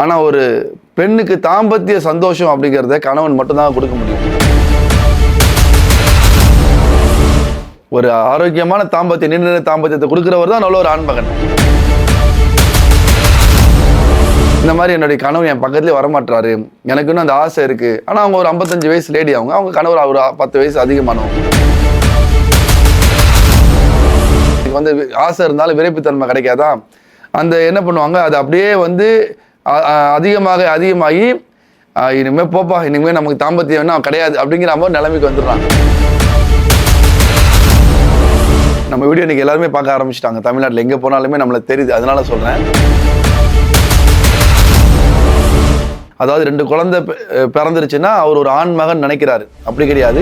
ஆனால் ஒரு பெண்ணுக்கு தாம்பத்திய சந்தோஷம் அப்படிங்கிறத கணவன் மட்டும்தான் கொடுக்க முடியும். ஒரு ஆரோக்கியமான தாம்பத்திய நீண்ட தாம்பத்தியத்தை கொடுக்குறவர் தான் நல்ல ஒரு ஆண்மகன். இந்த மாதிரி என்னுடைய கனவு என் பக்கத்துலேயே வரமாட்டாரு எனக்கு இன்னும் அந்த ஆசை இருக்குது ஆனால் அவங்க ஒரு ஐம்பத்தஞ்சு வயசு லேடி அவங்க. அவங்க கணவர் ஒரு பத்து வயசு அதிகமானவங்க. வந்து ஆசை இருந்தாலும் விரைப்புத்தன்மை கிடைக்காதா? அந்த என்ன பண்ணுவாங்க? அது அப்படியே வந்து அதிகமாக அதிகமாகி இனிமேல் போப்பா இனிமேல் நமக்கு தாம்பத்தியம் கிடையாது அப்படிங்கிற மாதிரி நிலைமைக்கு வந்துடுறாங்க. நம்ம வீடியோ இன்னைக்கு எல்லாருமே பார்க்க ஆரம்பிச்சிட்டாங்க. தமிழ்நாட்டில் எங்கே போனாலுமே நம்மளை தெரியுது. அதனால சொல்கிறேன் அதாவது ரெண்டு குழந்தை பிறந்துருச்சுன்னா அவர் ஒரு ஆண் மகன் நினைக்கிறாரு. அப்படி கிடையாது.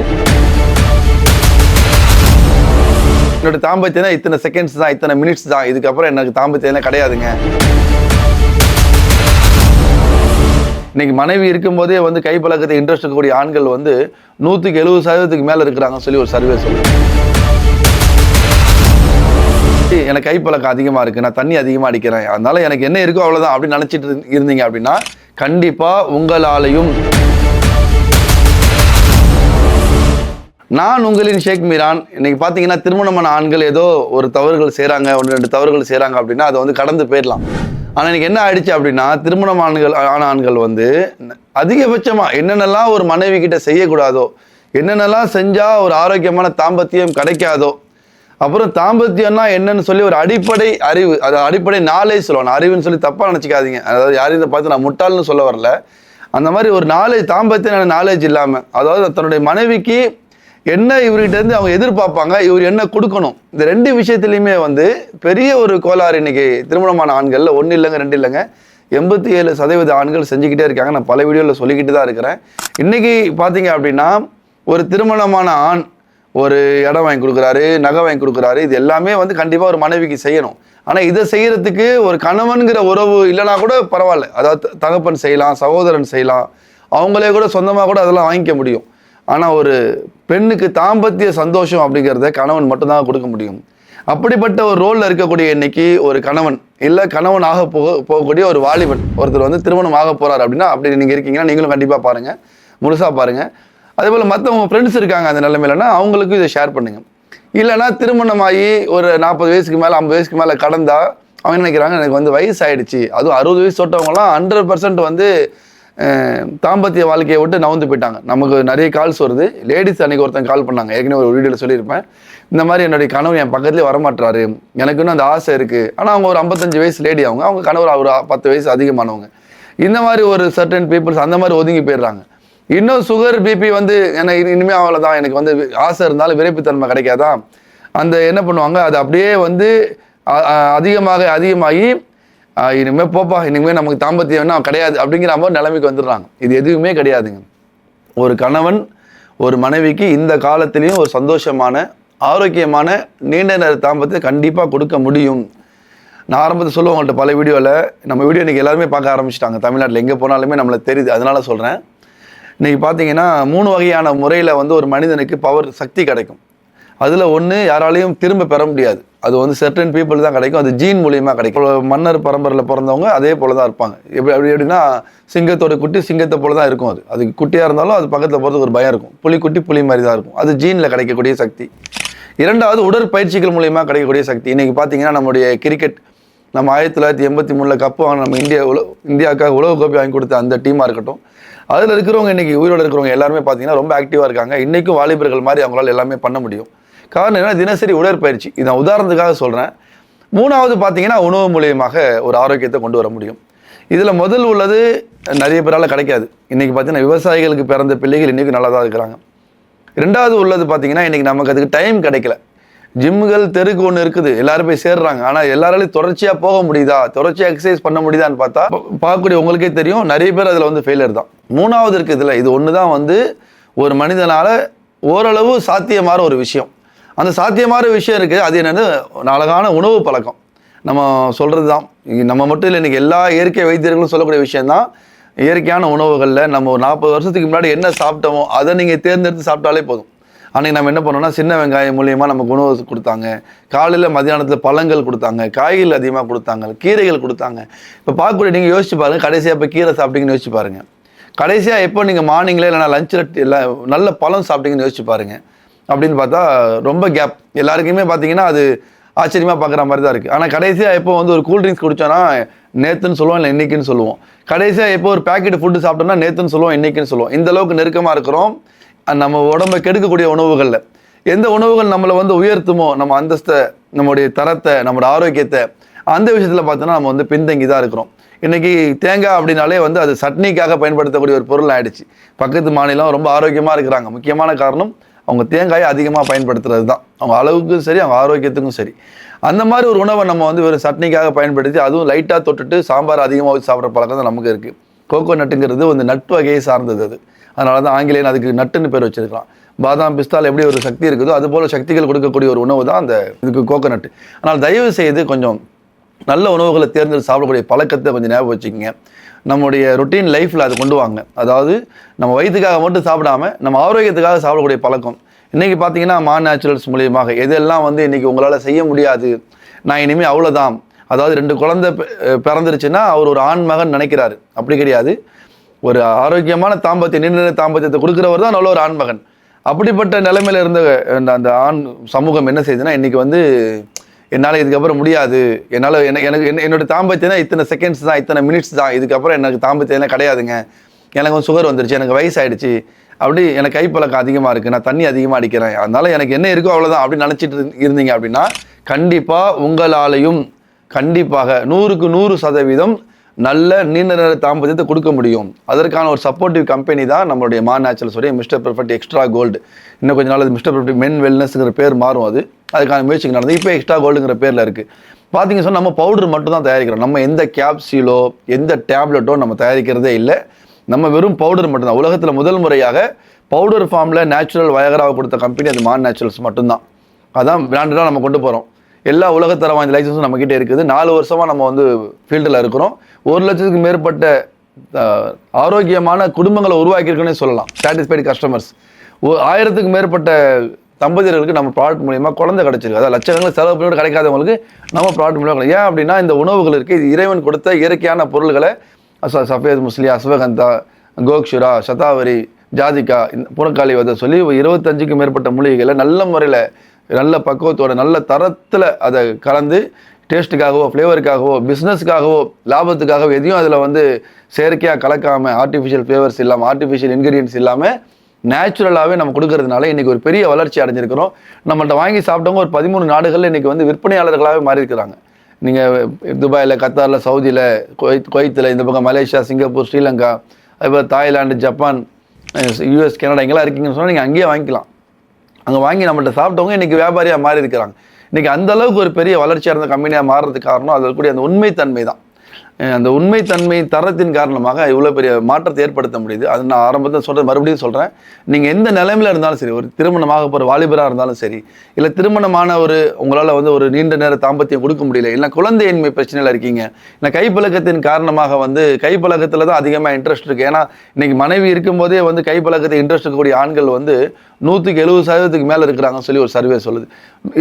என்னோட தாம்பத்தியம் இத்தனை செகண்ட்ஸ் தான் இத்தனை மினிட்ஸ் தான். இதுக்கப்புறம் எனக்கு தாம்பத்தியம் கிடையாதுங்க. இன்னைக்கு மனைவி இருக்கும்போதே வந்து கைப்பழக்கத்தை இன்ட்ரெஸ்ட் இருக்கக்கூடிய ஆண்கள் வந்து நூற்றுக்கு எழுபது சதவீதத்துக்கு மேலே இருக்கிறாங்கன்னு சொல்லி ஒரு சர்வே சொல்லுது. எனக்கு கைப்பழக்கம் அதிகமாக இருக்குது நான் தண்ணி அதிகமாக அடிக்கிறேன். அதனால் எனக்கு என்ன இருக்கோ அவ்வளோதான் அப்படின்னு நினச்சிட்டு இருந்தீங்க அப்படின்னா கண்டிப்பாக உங்களாலையும் நான் உங்களின் ஷேக் மீரான். இன்னைக்கு பார்த்தீங்கன்னா திருமணமான ஆண்கள் ஏதோ ஒரு தவறுகள் செய்கிறாங்க ஒன்று ரெண்டு தவறுகள் செய்கிறாங்க அப்படின்னா அதை வந்து கடந்து போயிடலாம். ஆனால் இன்னைக்கு என்ன ஆயிடுச்சு அப்படின்னா திருமணம் ஆண்கள் ஆன ஆண்கள் வந்து அதிகபட்சமாக என்னென்னலாம் ஒரு மனைவி கிட்ட செய்யக்கூடாதோ என்னென்னலாம் செஞ்சால் ஒரு ஆரோக்கியமான தாம்பத்தியம் கிடைக்காதோ அப்புறம் தாம்பத்தியம்னா என்னன்னு சொல்லி ஒரு அடிப்படை அறிவு அது அடிப்படை நாலேஜ் சொல்லணும். அறிவுன்னு சொல்லி தப்பாக நினச்சிக்காதீங்க. அதாவது யாரையும் இதை பார்த்து நான் முட்டாள்னு சொல்ல வரல. அந்த மாதிரி ஒரு நாலேஜ் தாம்பத்தியம் நாலேஜ் இல்லாமல் அதாவது தன்னுடைய மனைவிக்கு என்ன இவர்கிட்டருந்து அவங்க எதிர்பார்ப்பாங்க இவர் என்ன கொடுக்கணும்? இந்த ரெண்டு விஷயத்துலையுமே வந்து பெரிய ஒரு கோளாறு இன்னைக்கு திருமணமான ஆண்களில் ஒன்று இல்லைங்க ரெண்டு இல்லைங்க. எண்பத்தி ஏழு சதவீத ஆண்கள் செஞ்சுக்கிட்டே இருக்காங்க. நான் பல வீடியோவில் சொல்லிக்கிட்டு தான் இருக்கிறேன். இன்றைக்கி பார்த்தீங்க அப்படின்னா ஒரு திருமணமான ஆண் ஒரு இடம் வாங்கி கொடுக்குறாரு நகை வாங்கி கொடுக்குறாரு. இது எல்லாமே வந்து கண்டிப்பாக ஒரு மனைவிக்கு செய்யணும். ஆனால் இதை செய்கிறதுக்கு ஒரு கணவன்கிற உறவு இல்லைனா கூட பரவாயில்ல. அதாவது தகப்பன் செய்யலாம் சகோதரன் செய்யலாம். அவங்களே கூட சொந்தமாக கூட அதெல்லாம் வாங்கிக்க முடியும். ஆனால் ஒரு பெண்ணுக்கு தாம்பத்திய சந்தோஷம் அப்படிங்கிறத கணவன் மட்டும்தான் கொடுக்க முடியும். அப்படிப்பட்ட ஒரு ரோலில் இருக்கக்கூடிய இன்னைக்கு ஒரு கணவன் இல்லை கணவன் ஆக போக போகக்கூடிய ஒரு வாலிபன் ஒருத்தர் வந்து திருமணம் ஆக போகிறார் அப்படின்னா அப்படி நீங்கள் இருக்கீங்கன்னா நீங்களும் கண்டிப்பாக பாருங்கள் முழுசாக பாருங்கள் அதே போல் மற்றவங்க ஃப்ரெண்ட்ஸ் இருக்காங்க அந்த நிலைமையிலனா அவங்களுக்கும் இதை ஷேர் பண்ணுங்கள் இல்லைன்னா திருமணமாகி ஒரு நாற்பது வயசுக்கு மேலே ஐம்பது வயசுக்கு மேலே கடந்தால் அவங்க நினைக்கிறாங்க எனக்கு வந்து வயசு ஆயிடுச்சு அதுவும் அறுபது வயசு தொட்டவங்களாம் ஹண்ட்ரட் பர்சன்ட் வந்து தாம்பத்திய வாழ்க்கையை விட்டு நவுந்து போயிட்டாங்க. நமக்கு நிறைய கால்ஸ் வருது. லேடிஸ் அன்னைக்கு ஒருத்தன் கால் பண்ணாங்க. ஏற்கனவே ஒரு வீடியோவில் சொல்லியிருப்பேன். இந்த மாதிரி என்னுடைய கணவர் என் பக்கத்துலேயே வரமாட்டாரு எனக்கு இன்னும் அந்த ஆசை இருக்குது ஆனால் அவங்க ஒரு ஐம்பத்தஞ்சு வயசு லேடி அவங்க. அவங்க கணவர் ஒரு பத்து வயசு அதிகமானவங்க. இந்த மாதிரி ஒரு சர்டன் பீப்புள்ஸ் அந்த மாதிரி ஒதுங்கி போயிடுறாங்க. இன்னும் சுகர் பிபி வந்து எனக்கு இனி- இனிமே அவ்வளோதான் எனக்கு வந்து ஆசை இருந்தாலும் விரைப்புத்தன்மை கிடைக்காதா? அந்த என்ன பண்ணுவாங்க? அது அப்படியே வந்து அதிகமாக அதிகமாகி இனிமேல் இனிமே போப்பா இனிமே நமக்கு தாம்பத்தியம் வேணா கிடையாது அப்படிங்கிற மாதிரி நிலைமைக்கு வந்துடுறாங்க. இது எதுவுமே கிடையாதுங்க. ஒரு கணவன் ஒரு மனைவிக்கு இந்த காலத்திலையும் ஒரு சந்தோஷமான ஆரோக்கியமான நீண்ட நேர தாம்பத்தியம் கண்டிப்பாக கொடுக்க முடியும். நான் ஆரம்பத்தில் சொல்லுவேன் உங்கள்கிட்ட பல வீடியோவில் நம்ம வீடியோ இன்றைக்கி எல்லாருமே பார்க்க ஆரம்பிச்சிட்டாங்க. தமிழ்நாட்டில் எங்கே போனாலுமே நம்மளுக்கு தெரியுது. அதனால் சொல்கிறேன் இன்றைக்கி பார்த்தீங்கன்னா மூணு வகையான முறையில் வந்து ஒரு மனிதனுக்கு பவர் சக்தி கிடைக்கும். அதில் ஒன்று யாராலையும் திரும்ப பெற முடியாது. அது வந்து செர்டன் பீப்புள் தான் கிடைக்கும். அது ஜீன் மூலியமாக கிடைக்கும். மன்னர் பரம்பரையில் பிறந்தவங்க அதே போல தான் இருப்பாங்க. எப்படி அப்படி எப்படின்னா சிங்கத்தோட குட்டி சிங்கத்தை போல தான் இருக்கும் அது. அது குட்டியாக இருந்தாலும் அது பக்கத்தில் போகிறதுக்கு ஒரு பயம் இருக்கும். புலி குட்டி புலி மாதிரி தான் இருக்கும். அது ஜீனில் கிடைக்கக்கூடிய சக்தி. இரண்டாவது உடற்பயிற்சிகள் மூலியமாக கிடைக்கக்கூடிய சக்தி. இன்றைக்கி பார்த்தீங்கன்னா நம்முடைய கிரிக்கெட் நம்ம ஆயிரத்தி தொள்ளாயிரத்தி எண்பத்தி மூணில் கப்பு வாங்க நம்ம இந்தியா உல இந்தியாவுக்காக உலக கோப்பை வாங்கி கொடுத்த அந்த டீமாக இருக்கட்டும். அதில் இருக்கிறவங்க இன்றைக்கி உயிரோடு இருக்கிறவங்க எல்லாருமே பார்த்தீங்கன்னா ரொம்ப ஆக்டிவாக இருக்காங்க. இன்றைக்கும் வாலிபர்கள் மாதிரி அவங்களால எல்லாமே பண்ண முடியும். காரணம் என்ன தினசரி உடற்பயிற்சி. இதை நான் உதாரணத்துக்காக சொல்கிறேன் மூணாவது பார்த்தீங்கன்னா உணவு மூலியமாக ஒரு ஆரோக்கியத்தை கொண்டு வர முடியும். இதில் முதல் உள்ளது நிறைய பேரால் கிடைக்காது. இன்றைக்கி பார்த்தீங்கன்னா விவசாயிகளுக்கு பிறந்த பிள்ளைகள் இன்றைக்கும் நல்லா தான் இருக்கிறாங்க. ரெண்டாவது உள்ளது பார்த்தீங்கன்னா இன்றைக்கி நமக்கு அதுக்கு டைம் கிடைக்கல. ஜிம்முகள் தெருக்கு ஒன்று இருக்குது. எல்லாரும் போய் சேர்றாங்க. ஆனால் எல்லாராலையும் தொடர்ச்சியாக போக முடியுதா? தொடர்ச்சியாக எக்ஸசைஸ் பண்ண முடியுதான்னு பார்த்தா பார்க்கக்கூடிய உங்களுக்கே தெரியும். நிறைய பேர் அதில் வந்து ஃபெயிலியர் தான். மூணாவது இருக்குது இதில். இது ஒன்று தான் வந்து ஒரு மனிதனால் ஓரளவு சாத்தியமான ஒரு விஷயம். அந்த சாத்தியமான விஷயம் இருக்குது அது என்னென்னு அழகான உணவு பழக்கம். நம்ம சொல்கிறது தான் நம்ம மட்டும் இல்லை இன்றைக்கி எல்லா இயற்கை வைத்தியர்களும் சொல்லக்கூடிய விஷயந்தான் இயற்கையான உணவுகளில் நம்ம ஒரு நாற்பது வருஷத்துக்கு முன்னாடி என்ன சாப்பிட்டோமோ அதை நீங்கள் தேர்ந்தெடுத்து சாப்பிட்டாலே போதும். அன்றைக்கி நம்ம என்ன பண்ணோம்னா சின்ன வெங்காயம் மூலியமாக நமக்கு உணவு கொடுத்தாங்க. காலையில் மதியானத்தில் பழங்கள் கொடுத்தாங்க. காய்கள் அதிகமாக கொடுத்தாங்க. கீரைகள் கொடுத்தாங்க. இப்போ பார்க்கக்கூடிய நீங்கள் யோசிச்சு பாருங்கள் கடைசியாக இப்போ கீரை சாப்பிட்டீங்கன்னு யோசிச்சு பாருங்கள் கடைசியாக எப்போ நீங்கள் மார்னிங்கில் இல்லைனா லஞ்சில் இல்லை நல்ல பழம் சாப்பிட்டீங்கன்னு யோசிச்சு பாருங்க. அப்படின்னு பார்த்தா ரொம்ப கேப் எல்லாருக்குமே பார்த்தீங்கன்னா அது ஆச்சரியமாக பார்க்குற மாதிரி தான் இருக்குது. ஆனால் கடைசியாக எப்போ வந்து ஒரு கூல் ட்ரிங்க்ஸ் குடிச்சோன்னா நேற்றுன்னு சொல்லுவோம் இல்லை இன்னைக்குன்னு சொல்லுவோம். கடைசியாக எப்போ ஒரு பேக்கெட் ஃபுட்டு சாப்பிட்டோம்னா நேற்றுன்னு சொல்லுவோம் இன்றைக்குன்னு சொல்லுவோம். இந்த அளவுக்கு நெருக்கமாக இருக்கிறோம். நம்ம உடம்பை கெடுக்கக்கூடிய உணவுகளில். எந்த உணவுகள் நம்மளை வந்து உயர்த்துமோ நம்ம அந்தஸ்தை நம்முடைய தரத்தை நம்மளோட ஆரோக்கியத்தை அந்த விஷயத்தில் பார்த்தோன்னா நம்ம வந்து பின்தங்கி தான் இருக்கிறோம். இன்றைக்கி தேங்காய் அப்படின்னாலே வந்து அது சட்னிக்காக பயன்படுத்தக்கூடிய ஒரு பொருள் ஆகிடுச்சு பக்கத்து மாநிலம் ரொம்ப ஆரோக்கியமாக இருக்கிறாங்க. முக்கியமான காரணம் அவங்க தேங்காயை அதிகமாக பயன்படுத்துறது தான் அவங்க அளவுக்கும் சரி அவங்க ஆரோக்கியத்துக்கும் சரி. அந்த மாதிரி ஒரு உணவை நம்ம வந்து வெறும் சட்னிக்காக பயன்படுத்தி அதுவும் லைட்டாக தொட்டுட்டு சாம்பார் அதிகமாக வச்சு சாப்பிட்ற பழக்கம் தான் நமக்கு இருக்குது கோகோ நட்டுங்கிறது வந்து நட் வகையை சார்ந்தது அது. அதனால தான் ஆங்கிலேயன் அதுக்கு நட்டுன்னு பேர் வச்சிருக்கலாம். பாதாம் பிஸ்தால் எப்படி ஒரு சக்தி இருக்குதோ அது போல் சக்திகள் கொடுக்கக்கூடிய ஒரு உணவு தான் அந்த இதுக்கு கோகோனட் ஆனால் தயவு செய்து கொஞ்சம் நல்ல உணவுகளை தேர்ந்தெடுத்து சாப்பிடக்கூடிய பழக்கத்தை கொஞ்சம் ஞாபகம் வச்சுக்கோங்க. நம்முடைய ரொட்டீன் லைஃப்பில் அதை கொண்டு வாங்க. அதாவது நம்ம வயிற்றுக்காக மட்டும் சாப்பிடாம நம்ம ஆரோக்கியத்துக்காக சாப்பிடக்கூடிய பழக்கம். இன்றைக்கி பார்த்தீங்கன்னா மா நேச்சுரல்ஸ் மூலியமாக எதெல்லாம் வந்து இன்றைக்கி உங்களால் செய்ய முடியாது? நான் இனிமேல் அவ்வளோதான் அதாவது ரெண்டு குழந்தை பிறந்துருச்சுன்னா அவர் ஒரு ஆண் மகன் நினைக்கிறாரு. அப்படி கிடையாது. ஒரு ஆரோக்கியமான தாம்பத்தியம் நீண்ட தாம்பத்தியத்தை கொடுக்குறவர் தான் நல்ல ஒரு ஆண்மகன் அப்படிப்பட்ட நிலைமையில் இருந்த அந்த- அந்த ஆண் சமூகம் என்ன செய்யுதுன்னா இன்றைக்கி வந்து என்னால் இதுக்கப்புறம் முடியாது. என்னால் எனக்கு எனக்கு என்ன- என்னோட தாம்பத்தியம் இத்தனை செகண்ட்ஸ் தான் இத்தனை மினிட்ஸ் தான். இதுக்கப்புறம் எனக்கு தாம்பத்தியம் கிடையாதுங்க. எனக்கு வந்து சுகர் வந்துருச்சு எனக்கு வயசாயிடுச்சு. அப்படி எனக்கு கைப்பழக்கம் அதிகமாக இருக்குது நான் தண்ணி அதிகமாக அடிக்கிறேன். அதனால் எனக்கு என்ன இருக்கோ அவ்வளோதான் அப்படின்னு நினச்சிட்டு இருந்தீங்க அப்படின்னா கண்டிப்பாக உங்களாலையும் கண்டிப்பாக நூறுக்கு நூறு சதவீதம் நல்ல நீண்ட நேர தாம்பத்தியத்தை கொடுக்க முடியும். அதற்கான ஒரு சப்போர்ட்டிவ் கம்பெனி தான் நம்மளுடைய மா நேச்சுரல்ஸுடைய மிஸ்டர் பெர்ஃபெக்ட் எக்ஸ்ட்ரா கோல்டு இன்னும் கொஞ்ச நாள் அது மிஸ்டர் பெர்ஃபெக்ட் மென் வெல்னஸ்ங்கிற பேர் மாறும் அது. அதுக்கான முயற்சிக்கு நடந்தது இப்போ எக்ஸ்ட்ரா கோல்டுங்கிற பேரில் இருக்குது பார்த்தீங்க சொன்னால் நம்ம பவுடர் மட்டும் தான் தயாரிக்கிறோம். நம்ம எந்த கேப்சியூலோ எந்த டேப்லெட்டோ நம்ம தயாரிக்கிறதே இல்லை. நம்ம வெறும் பவுடர் மட்டும்தான் உலகத்தில் முதல் முறையாக பவுடர் ஃபார்மில் நேச்சுரல் வயகராவை கொடுத்த கம்பெனி அது மான் நேச்சுரல்ஸ் மட்டும்தான். அதான் பிராண்டடாக நம்ம கொண்டு போகிறோம் எல்லா உலகத்தர வாய்ந்த லைசன்ஸும் நம்மக்கிட்ட இருக்குது. நாலு வருஷமாக நம்ம வந்து ஃபீல்டில் இருக்கிறோம். ஒரு லட்சத்துக்கு மேற்பட்ட ஆரோக்கியமான குடும்பங்களை உருவாக்கியிருக்குன்னே சொல்லலாம். சாட்டிஸ்ஃபைடு கஸ்டமர்ஸ் ஆயிரத்துக்கு மேற்பட்ட தம்பதியர்களுக்கு நம்ம ப்ராடக்ட் மூலியமாக குழந்தை கிடைச்சிருக்கு அதாவது லட்சக்கணக்கில் செலவு பண்ணி கிடைக்காதவங்களுக்கு நம்ம ப்ராடக்ட் மூலியமாக கிடைக்கும். ஏன் அப்படின்னா இந்த உணவுகள் இருக்குது இது இறைவன் கொடுத்த இயற்கையான பொருள்களை சஃபேத் முஸ்லி அஸ்வகந்தா கோக்ஷுரா சதாவரி ஜாதிகா இந்த புறக்காளி வதை சொல்லி இருபத்தஞ்சுக்கும் மேற்பட்ட மூலிகைகளை நல்ல முறையில் நல்ல பக்குவத்தோட நல்ல தரத்தில் அதை கலந்து டேஸ்ட்டுக்காகவோ ஃப்ளேவருக்காகவோ பிஸ்னஸ்க்காகவோ லாபத்துக்காகவோ எதையும் அதில் வந்து செயற்கையாக கலக்காமல் ஆர்டிஃபிஷியல் ஃப்ளேவர்ஸ் இல்லாமல் ஆர்டிஃபிஷியல் இன்க்ரீடியன்ஸ் இல்லாமல் நேச்சுரலாகவே நம்ம கொடுக்கறதுனால இன்றைக்கி ஒரு பெரிய வளர்ச்சி அடைஞ்சிருக்கிறோம். நம்மள்ட்ட வாங்கி சாப்பிட்டவங்க ஒரு பதிமூணு நாடுகளில் இன்றைக்கி வந்து விற்பனையாளர்களாகவே மாறி இருக்கிறாங்க நீங்கள் துபாயில் கத்தாரில் சவுதியில் குவைத் குவைத்தில் இந்த பக்கம் மலேசியா சிங்கப்பூர் ஸ்ரீலங்கா அதுபோல் தாய்லாந்து ஜப்பான் யூஎஸ் கனடா எங்கெல்லாம் இருக்கீங்கன்னு சொன்னால் நீங்கள் அங்கேயே வாங்கிக்கலாம். அங்கே வாங்கி நம்மள்ட்ட சாப்பிட்டவங்க இன்றைக்கி வியாபாரியாக மாறி இருக்கிறாங்க இன்றைக்கி அந்த அளவுக்கு ஒரு பெரிய வளர்ச்சியாக இருந்த கம்பெனியாக மாறுறதுக்கு காரணம் அதில் கூடிய அந்த உண்மைத்தன்மை தான் அந்த உண்மைத்தன்மை தரத்தின் காரணமாக இவ்வளோ பெரிய மாற்றத்தை ஏற்படுத்த முடியுது. அது நான் ஆரம்பத்தில் சொல்கிறேன் மறுபடியும் சொல்கிறேன் நீங்கள் எந்த நிலைமையில் இருந்தாலும் சரி ஒரு திருமணமாக போகிற வாலிபராக இருந்தாலும் சரி இல்லை திருமணமான ஒரு உங்களால் வந்து ஒரு நீண்ட நேர தாம்பத்தியம் கொடுக்க முடியல இல்லை குழந்தையின்மை பிரச்சனையில் இருக்கீங்க இல்லை கைப்பழக்கத்தின் காரணமாக வந்து கைப்பழக்கத்தில் தான் அதிகமாக இன்ட்ரெஸ்ட் இருக்குது ஏன்னா இன்றைக்கி மனைவி இருக்கும்போதே வந்து கைப்பழக்கத்தை இன்ட்ரெஸ்ட் இருக்கக்கூடிய ஆண்கள் வந்து நூற்றுக்கு எழுபது சதவீதத்துக்கு மேலே இருக்கிறாங்கன்னு சொல்லி ஒரு சர்வே சொல்லுது.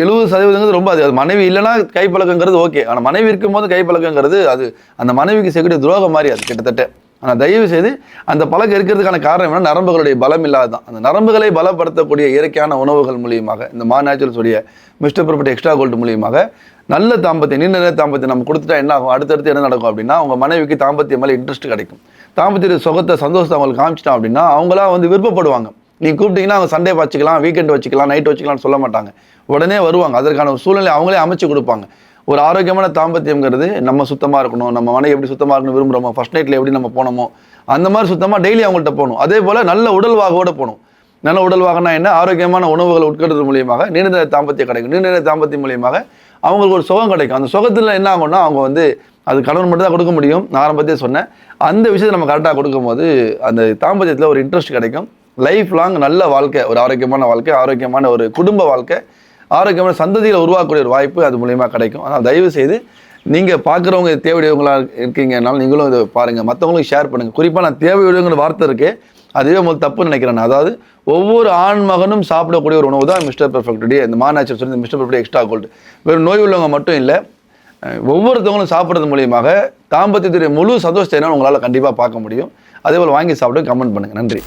எழுபது சதவீதங்கிறது ரொம்ப அது மனைவி இல்லைன்னா கைப்பழக்கங்கிறது ஓகே ஆனால் மனைவி இருக்கும்போது கைப்பழக்கங்கிறது அது அந்த அந்த மனைவிக்கு செய்யக்கூடிய துரோகம் மாதிரி அது கிட்டத்தட்ட. ஆனால் தயவு செய்து அந்த பழக்கம் இருக்கிறதுக்கான காரணம் என்ன நரம்புகளுடைய பலம் இல்லாதான் அந்த நரம்புகளை பலப்படுத்தக்கூடிய இயற்கையான உணவுகள் மூலியமாக இந்த மா naturals mister perfect extra gold மூலியமாக நல்ல தாம்பத்தியம் நீண்ட நேர தாம்பத்தியம் நம்ம கொடுத்துட்டா என்ன ஆகும்? அடுத்தடுத்து என்ன நடக்கும் அப்படின்னா அவங்க மனைவிக்கு தாம்பத்தியம் மேலே இன்ட்ரெஸ்ட் கிடைக்கும். தாம்பத்திய சுகத்தை சந்தோஷத்தை அவங்களுக்கு காமிச்சிட்டோம் அப்படின்னா அவங்களா வந்து விருப்பப்படுவாங்க. நீ கூப்பிட்டீங்கன்னா அவங்க சண்டே வச்சுக்கலாம் வீக்கெண்ட் வச்சுக்கலாம் நைட் வச்சுக்கலாம்னு சொல்ல மாட்டாங்க. உடனே வருவாங்க. அதற்கான சூழ்நிலை அவங்களே அமைச்சு கொடுப்பாங்க. ஒரு ஆரோக்கியமான தாம்பத்தியங்கிறது நம்ம சுத்தமாக இருக்கணும் நம்ம மனை எப்படி சுத்தமாக இருக்கணும் விரும்புகிறோமோ ஃபர்ஸ்ட் நைட்டில் எப்படி நம்ம போனோமோ அந்த மாதிரி சுத்தமாக டெய்லி அவங்கள்ட்ட போகணும். அதே போல் நல்ல உடல்வாகோட போகணும். நல்ல உடல்வாகனா என்ன? ஆரோக்கியமான உணவுகளை உட்கொள்றது மூலியமாக நீண்ட தாம்பத்தியம் கிடைக்கும். நீண்ட தாம்பத்தியம் மூலியமாக அவங்களுக்கு ஒரு சுகம் கிடைக்கும். அந்த சுகத்தில் என்ன ஆகும்னா அவங்க வந்து அது கணவன் மட்டும் தான் கொடுக்க முடியும். நான் ஆரம்பத்தே சொன்னேன். அந்த விஷயத்தை நம்ம கரெக்டாக கொடுக்கும்போது அந்த தாம்பத்தியத்தில் ஒரு இன்ட்ரெஸ்ட் கிடைக்கும். லைஃப் லாங் நல்ல வாழ்க்கை ஒரு ஆரோக்கியமான வாழ்க்கை ஆரோக்கியமான ஒரு குடும்ப வாழ்க்கை ஆரோக்கியமான சந்ததியில் உருவாக்கக்கூடிய ஒரு வாய்ப்பு அது மூலயமா கிடைக்கும். ஆனால் தயவு செய்து நீங்கள் பார்க்குறவங்க தேவையுடையவங்களாக இருக்கீங்கனாலும் நீங்களும் இதை பாருங்கள் மற்றவங்களுக்கு ஷேர் பண்ணுங்கள் குறிப்பாக நான் தேவையுடையவங்கிற வார்த்தை இருக்குது அதுவே முதல் தப்புன்னு நினைக்கிறேன் நான். அதாவது ஒவ்வொரு ஆண் மகனும் சாப்பிடக்கூடிய ஒரு உணவு தான் மிஸ்டர் பெர்ஃபெக்ட் டே இந்த மாநாச்சர் சொல்லி மிஸ்டர் பெர்ஃபெக்ட் எக்ஸ்ட்ரா கோல்டு வெறும் நோய் உள்ளவங்க மட்டும் இல்லை ஒவ்வொருத்தவங்களும் சாப்பிட்றது மூலியமாக தாம்பத்தியத்துடைய முழு சந்தோஷத்தை என்ன உங்களால் கண்டிப்பாக பார்க்க முடியும். அதே போல் வாங்கி சாப்பிட்டு கமெண்ட் பண்ணுங்கள் நன்றி.